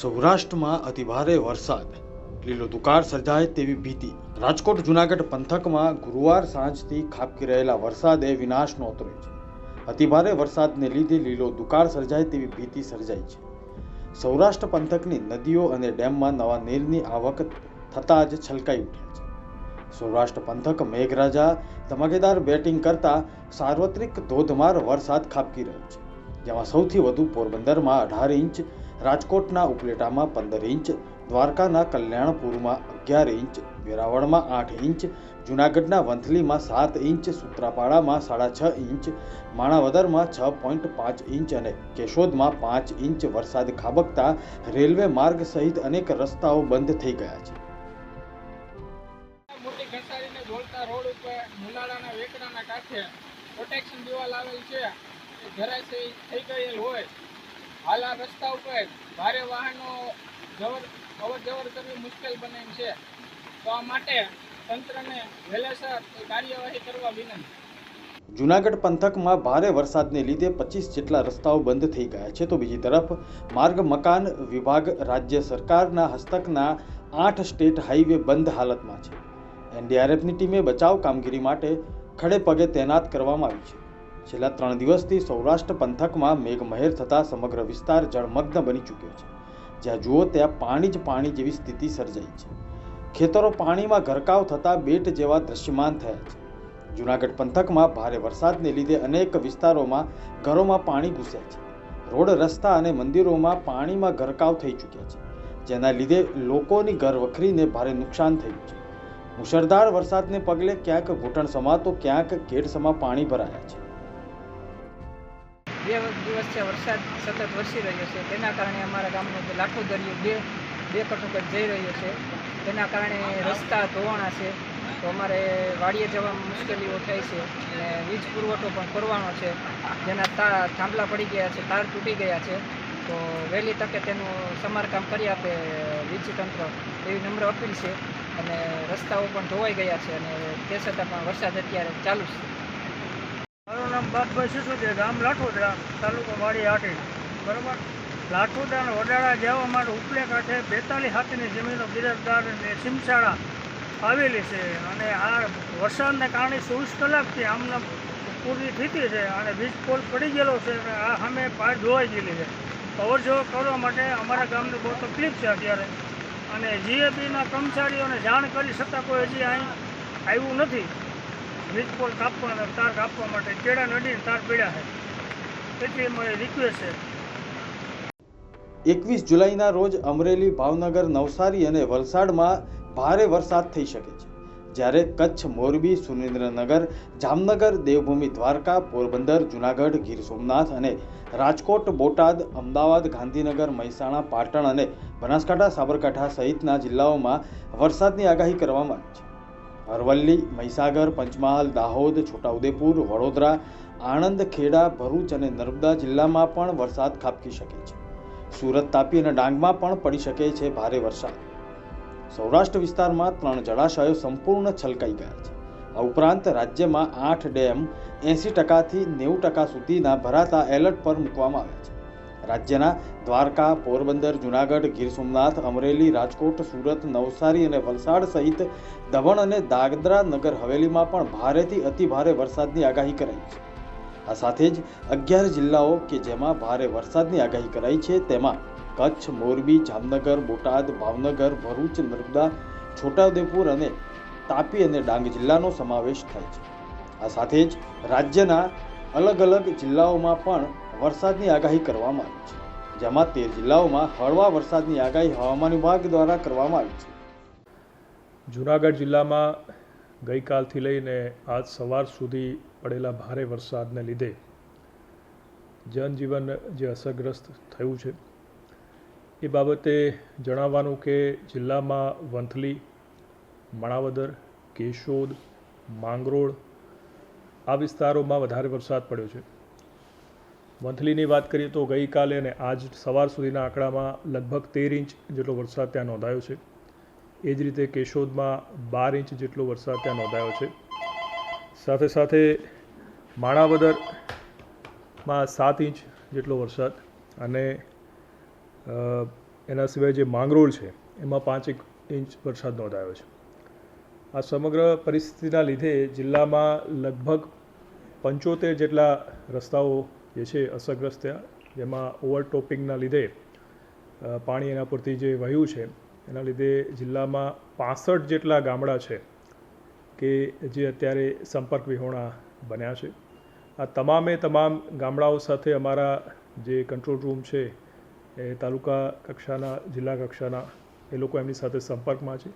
સૌરાષ્ટ્રમાં અતિભારે વરસાદ. લીલો દુકાળ સર્જાય તેવી ભીતિ. રાજકોટ જુનાગઢ પંથકમાં ગુરુવાર સાંજથી ખાબકી રહેલા વરસાદે વિનાશ નોતર્યો છે. અતિભારે વરસાદને લીધે લીલો દુકાળ સર્જાય તેવી ભીતિ સર્જાઈ છે. સૌરાષ્ટ્ર પંથકની નદીઓ અને ડેમમાં નવા નીરની આવક થતાં જ છલકાઈ ઉઠ્યા છે. સૌરાષ્ટ્ર પંથક મેઘરાજા ધમાકેદાર બેટિંગ કરતા સાર્વત્રિક ધોધમાર વરસાદ ખાબકી રહ્યો છે. જેમાં સૌથી વધુ પોરબંદરમાં અઢાર ઇંચ રાજકોટના ઉપલેટામાં પંદર ઇંચ, દ્વારકાના કલ્યાણપુરમાં અગિયાર ઇંચ, વેરાવળમાં આઠ ઇંચ, જૂનાગઢના વંથલીમાં સાત ઇંચ, સૂત્રાપાડામાં સાડા છ ઇંચ, માણાવદરમાં છ પોઈન્ટ પાંચ ઇંચ અને કેશોદમાં પાંચ ઇંચ વરસાદ ખાબકતા રેલવે માર્ગ સહિત અનેક રસ્તાઓ બંધ થઈ ગયા છે. પ્રોટેક્શન દિવાલ આવેલ છે. ધરાશયી થઈ ગયેલ હોય. હાલ આ રસ્તા ઉપર ભારે વાહનો અવર જવર કરવી મુશ્કેલ બને છે. તો આ માટે તંત્રને વહેલેસર કાર્યવાહી કરવા વિનંતી. જૂનાગઢ પંથકમાં ભારે વરસાદને લીધે પચીસ જેટલા રસ્તાઓ બંધ થઈ ગયા છે. તો બીજી તરફ, માર્ગ, મકાન વિભાગ, રાજ્ય સરકારના હસ્તકના આઠ સ્ટેટ હાઈવે બંધ હાલતમાં છે. એનડીઆરએફની ટીમે બચાવ કામગીરી માટે ખડે પગે તૈનાત કરવામાં આવી છે. છેલ્લા ત્રણ દિવસથી સૌરાષ્ટ્ર પંથકમાં મેઘમહેર થતાં સમગ્ર વિસ્તાર જળમગ્ન બની ચૂક્યો છે. જ્યાં જુઓ ત્યાં પાણી જ પાણી જેવી સ્થિતિ સર્જાઈ છે. ખેતરો પાણીમાં ગરકાવ થતાં બેટ જેવા દ્રશ્યમાન થયા છે. જૂનાગઢ પંથકમાં ભારે વરસાદને લીધે અનેક વિસ્તારોમાં ઘરોમાં પાણી ઘૂસ્યા છે. રોડ, રસ્તા અને મંદિરોમાં પાણીમાં ગરકાવ થઈ ચૂક્યા છે. જેના લીધે લોકોની ઘર વખરીને ભારે નુકસાન થયું છે. મુશળધાર વરસાદને પગલે ક્યાંક ઘૂંટણસમાં તો ક્યાંક કેડસમાં પાણી ભરાયા છે. બે દિવસ છે, વરસાદ સતત વરસી રહ્યો છે. તેના કારણે અમારા ગામનો લાખો દરિયો બે બે કટોકટ જઈ રહ્યો છે. તેના કારણે રસ્તા ધોવાણા છે. તો અમારે વાડીએ જવામાં મુશ્કેલીઓ થાય છે અને વીજ પુરવઠો પણ કરવાનો છે. જેના તાર થાંભલા પડી ગયા છે, તાર તૂટી ગયા છે. તો વહેલી તકે તેનું સમારકામ કરી આપે વીજ તંત્ર એવી નમ્ર અપીલ છે. અને રસ્તાઓ પણ ધોવાઈ ગયા છે અને તે છતાં પણ વરસાદ અત્યારે ચાલુ છે. મારું નામ બાપભાઈ સિસોદિયા ગામ લાઠોદરા, તાલુકો વાડી હાટી બરાબર? લાઠોદરા વડાળા જવા માટે ઉપલે કાંઠે બેતાલીસ હાથની જમીનો બિરજદાર સિમસાળા આવેલી છે. અને આ વરસાદને કારણે ચોવીસ કલાકથી આમને પૂરી સ્થિતિ છે અને વીજ પોલ પડી ગયેલો છે અને આ સામે પાર ધોવાઈ ગયેલી છે. અવર જવર કરવા માટે અમારા ગામને બહુ તકલીફ છે અત્યારે. અને જીએબીના કર્મચારીઓને જાણ કરી છતાં કોઈ હજી અહીં આવ્યું નથી. પોલ કાપવા તાર કાપવા માટે ચેડા નડીને તાર પીડ્યા છે. એટલી મારી રિક્વેસ્ટ છે. એકવીસ જુલાઈના રોજ અમરેલી ભાવનગર નવસારી અને વલસાડમાં ભારે વરસાદ થઈ શકે છે. જ્યારે કચ્છ, મોરબી, સુરેન્દ્રનગર, જામનગર, દેવભૂમિ, દ્વારકા, પોરબંદર, જુનાગઢ, ગીર સોમનાથ અને રાજકોટ, બોટાદ, અમદાવાદ, ગાંધીનગર, મહેસાણા, પાટણ અને બનાસકાંઠા, સાબરકાંઠા સહિતના જિલ્લાઓમાં વરસાદની આગાહી કરવામાં આવી છે. અરવલ્લી, મહીસાગર, પંચમહાલ, દાહોદ, છોટાઉદેપુર, વડોદરા, આણંદ, ખેડા, ભરૂચ અને નર્મદા જિલ્લામાં પણ વરસાદ ખાબકી શકે છે. સુરત, તાપી અને ડાંગમાં પણ પડી શકે છે ભારે વરસાદ. સૌરાષ્ટ્ર વિસ્તારમાં ત્રણ જળાશયો સંપૂર્ણ છલકાઈ ગયા છે. આ ઉપરાંત રાજ્યમાં આઠ ડેમ એંસી ટકાથી નેવું ટકા સુધીના ભરાતા એલર્ટ પર મૂકવામાં આવ્યા છે. રાજ્યના દ્વારકા, પોરબંદર, જુનાગઢ, ગીર સોમનાથ, અમરેલી, રાજકોટ, સુરત, નવસારી અને વલસાડ સહિત દમણ અને દાદરા નગર હવેલીમાં પણ ભારેથી અતિ ભારે વરસાદની આગાહી કરાઈ છે. આ સાથે જ અગિયાર જિલ્લાઓ કે જેમાં ભારે વરસાદની આગાહી કરાઈ છે, તેમાં કચ્છ, મોરબી, જામનગર, બોટાદ, ભાવનગર, ભરૂચ, નર્મદા, છોટાઉદેપુર અને તાપી અને ડાંગ જિલ્લાનો સમાવેશ થાય છે. આ સાથે જ રાજ્યના અલગ અલગ જિલ્લાઓમાં પણ વરસાદની આગાહી કરવામાં આવી છે, જેમાં તેર જિલ્લાઓમાં હળવા વરસાદની આગાહી હવામાન વિભાગ દ્વારા કરવામાં આવી છે. જૂનાગઢ જિલ્લામાં ગઈકાલથી લઈને આજ સવાર સુધી પડેલા ભારે વરસાદને લીધે જનજીવન જે અસરગ્રસ્ત થયું છે, એ બાબતે જણાવવાનું કે જિલ્લામાં વંથલી, માણાવદર, કેશોદ, માંગરોળ આ વિસ્તારોમાં વધારે વરસાદ પડ્યો છે. વંથલીની વાત કરીએ તો ગઈકાલે અને આજ સવાર સુધીના આંકડામાં લગભગ તેર ઇંચ જેટલો વરસાદ ત્યાં નોંધાયો છે. એ જ રીતે કેશોદમાં બાર ઇંચ જેટલો વરસાદ ત્યાં નોંધાયો છે. સાથે સાથે માણાવદરમાં સાત ઇંચ જેટલો વરસાદ અને એના સિવાય જે માંગરોળ છે, એમાં પાંચ એક ઇંચ વરસાદ નોંધાયો છે. આ સમગ્ર પરિસ્થિતિના લીધે જિલ્લામાં લગભગ પંચોતેર જેટલા રસ્તાઓ જે છે અસરગ્રસ્ત થયા. જેમાં ઓવરટોપિંગના લીધે પાણી એના પરથી જે વહ્યું છે, એના લીધે જિલ્લામાં પાસઠ જેટલા ગામડા છે કે જે અત્યારે સંપર્ક વિહોણા બન્યા છે. આ તમામે તમામ ગામડાઓ સાથે અમારા જે કંટ્રોલ રૂમ છે એ તાલુકા કક્ષાના, જિલ્લા કક્ષાના એ લોકો એમની સાથે સંપર્કમાં છે.